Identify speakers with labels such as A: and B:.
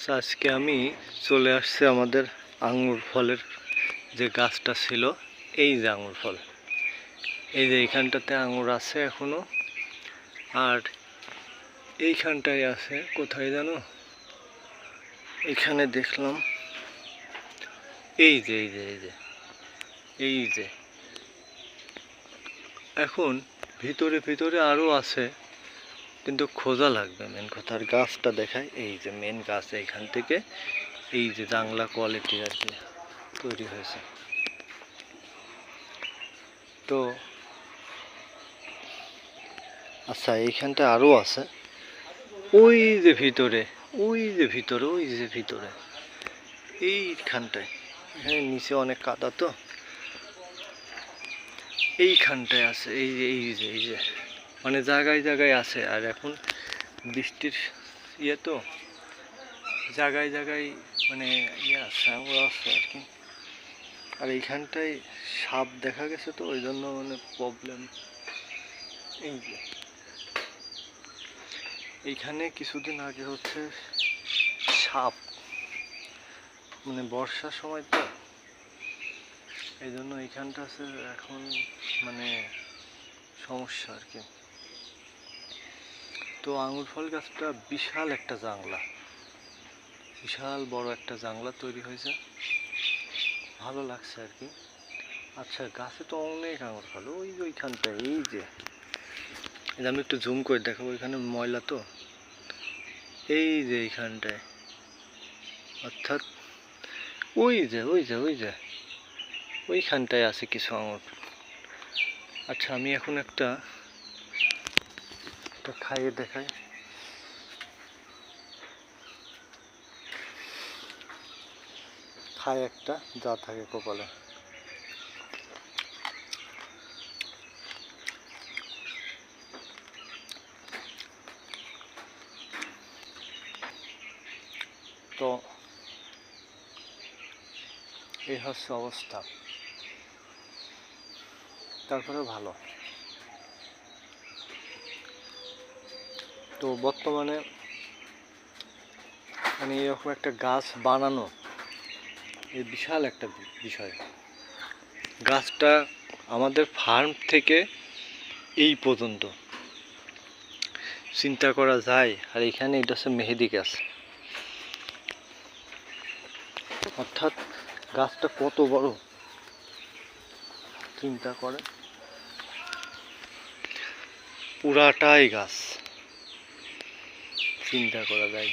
A: আচ্ছা, আজকে আমি চলে আসছে আমাদের আঙুর ফলের যে গাছটা ছিল এই যে আঙুর ফল। এই যে এইখানটাতে আঙুর আছে এখনও আর এইখানটায় আছে কোথায় জানো? এখানে দেখলাম এই যে এই যে এই যে এই যে। এখন ভিতরে ভিতরে আরও আছে কিন্তু খোঁজা লাগবে মেন কথা। আর গাছটা দেখায় এই যে মেন গাছ এইখান থেকে, এই যে জাংলা কোয়ালিটি আর কি তৈরি হয়েছে। তো আচ্ছা এইখানটা আরও আছে। ওই যে ভিতরে, ওই যে ভিতরে, ওই যে ভিতরে, এইখানটায়। এখানে নিচে অনেক কাদা তো। এইখানটায় আছে, এই যে এই যে এই যে। মানে জায়গায় জায়গায় আছে। আর এখন বৃষ্টির ইয়ে তো, জায়গায় জায়গায় মানে ইয়ে আছে আঙুর আছে আর কি। আর এইখানটায় সাপ দেখা গেছে তো, ওই জন্য মানে প্রবলেম এই যে। এইখানে কিছুদিন আগে হচ্ছে সাপ মানে বর্ষার সময় তো, এই জন্য এইখানটা আছে এখন মানে সমস্যা আর কি। তো আঙুর ফল গাছটা বিশাল একটা জাংলা। বিশাল বড় একটা জাংলা তৈরি হয়েছে। ভালো লাগছে আর কি। আচ্ছা গাছে তো অনেক আঙুর ফল। ওই যে ওইখানটায় এই যে। আমি একটু জুম করে দেখাবো, ওইখানে ময়লা তো। এই যে এইখানটায়। অর্থাৎ ওই যে ওই যে ওই যে। ওইখানটায় আছে কিছু আঙুর। আচ্ছা আমি এখন একটা একটা খাইয়ে দেখাই। খাই একটা যা থাকে কপালে। তো এই হচ্ছে অবস্থা। তারপরে ভালো। তো বর্তমানে মানে এরকম একটা গাছ বানানো এই বিশাল একটা বিষয়। গাছটা আমাদের ফার্ম থেকে এই পর্যন্ত। চিন্তা করা যায়, আর এখানে এটা হচ্ছে মেহেদি গাছ। অর্থাৎ গাছটা কত বড়? চিন্তা করে পুরাটাই গাছ। চিন্তা করা যায়।